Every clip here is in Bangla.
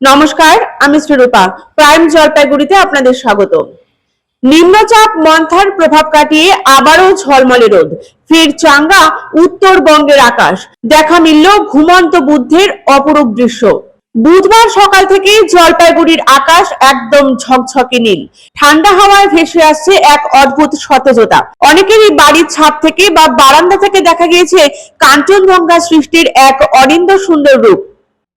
নমস্কার, আমি শ্রীরূপা। প্রাইম জলপাইগুড়িতে আপনাদের স্বাগত নিম্নচাপ মন্থার প্রভাব কাটিয়ে আবারও ঝলমলে রোদ। ফের চাঙ্গা উত্তরবঙ্গের আকাশ। দেখা মিলল ঘুমন্ত বুদ্ধের অপরূপ দৃশ্য। বুধবার সকাল থেকে জলপাইগুড়ির আকাশ একদম ঝকঝকে নীল। ঠান্ডা হাওয়ায় ভেসে আসছে এক অদ্ভুত সতেজতা। অনেকেরই বাড়ির ছাদ থেকে বা বারান্দা থেকে দেখা গিয়েছে কাঞ্চনজঙ্ঘা সৃষ্টির এক অনিন্দ সুন্দর রূপ।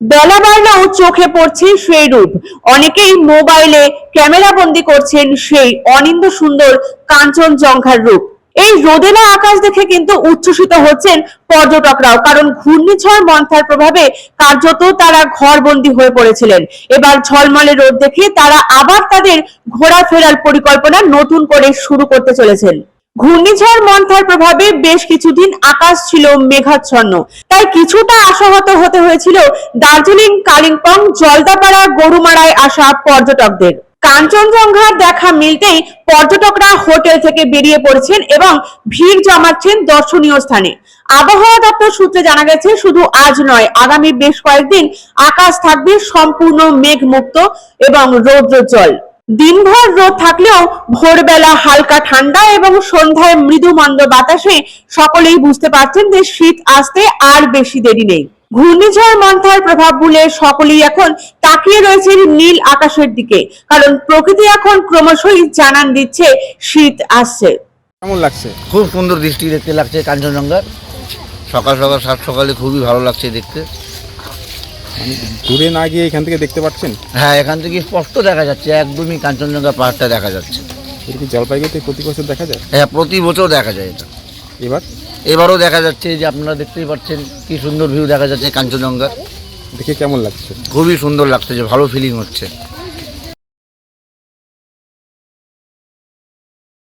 বেলা বাড়লেও চোখে পড়ছে সেই রূপ। অনেকেই মোবাইলে ক্যামেরা বন্দি করছেন সেই অনিন্দ সুন্দর কাঞ্চনজঙ্ঘার রূপ। এই রোদেলা আকাশ দেখে কিন্তু উচ্ছ্বসিত হচ্ছেন পর্যটকরাও, কারণ ঘূর্ণিঝড় মন্থার প্রভাবে কার্যত তারা ঘরবন্দি হয়ে পড়েছিলেন। এবার ঝলমলে রোদ দেখে তারা আবার তাদের ঘোরাফেরার পরিকল্পনা নতুন করে শুরু করতে চলেছেন। ঘূর্ণিঝড় মন্থার প্রভাবে বেশ কিছুদিন আকাশ ছিল মেঘাচ্ছন্ন। তাই কিছুটা আশাহত হতে হয়েছিল দার্জিলিং, কালিম্পং, জলদাপাড়া গরুমারায় আসা পর্যটকদের। কাঞ্চনজঙ্ঘার দেখা মিলতেই পর্যটকরা হোটেল থেকে বেরিয়ে পড়ছেন এবং ভিড় জমাচ্ছেন দর্শনীয় স্থানে। আবহাওয়া দপ্তর সূত্রে জানা গেছে, শুধু আজ নয়, আগামী বেশ কয়েকদিন আকাশ থাকবে সম্পূর্ণ মেঘমুক্ত এবং রৌদ্রোজ্জ্বল। দিনভর রোদ থাকলেও ভোরবেলা হালকা ঠান্ডা এবং সন্ধ্যায় মৃদু মন্দ বাতাসে সকলেই বুঝতে পারছেন যে শীত আসতে আর বেশি দেরি নেই। ঘূর্ণিঝড় মন্থার প্রভাব ভুলে সকলেই এখন তাকিয়ে রয়েছে নীল আকাশের দিকে কারণ প্রকৃতি এখন ক্রমশই জানান দিচ্ছে শীত আসছে। কেমন লাগছে? খুব সুন্দর দৃষ্টি দেখতে লাগছে কাঞ্চনজঙ্ঘার। সকাল সকাল সাত সকালে খুবই ভালো লাগছে দেখতে। মানে দূরে না গিয়ে এখান থেকে দেখতে পাচ্ছেন? হ্যাঁ এখান থেকে স্পষ্ট দেখা যাচ্ছে একদমই কাঞ্চনজঙ্ঘা পাহাড়টা দেখা যাচ্ছে। এটা কি জলপাইগুড়িতে প্রতি বছর দেখা যায়? হ্যাঁ প্রতি বছর দেখা যায় এটা। এবার? এবারও দেখা যাচ্ছে যে আপনারা দেখতেই পাচ্ছেন কি সুন্দর ভিউ দেখা যাচ্ছে কাঞ্চনজঙ্ঘা। দেখে কেমন লাগছে? খুবই সুন্দর লাগছে যে ভালো ফিলিং হচ্ছে।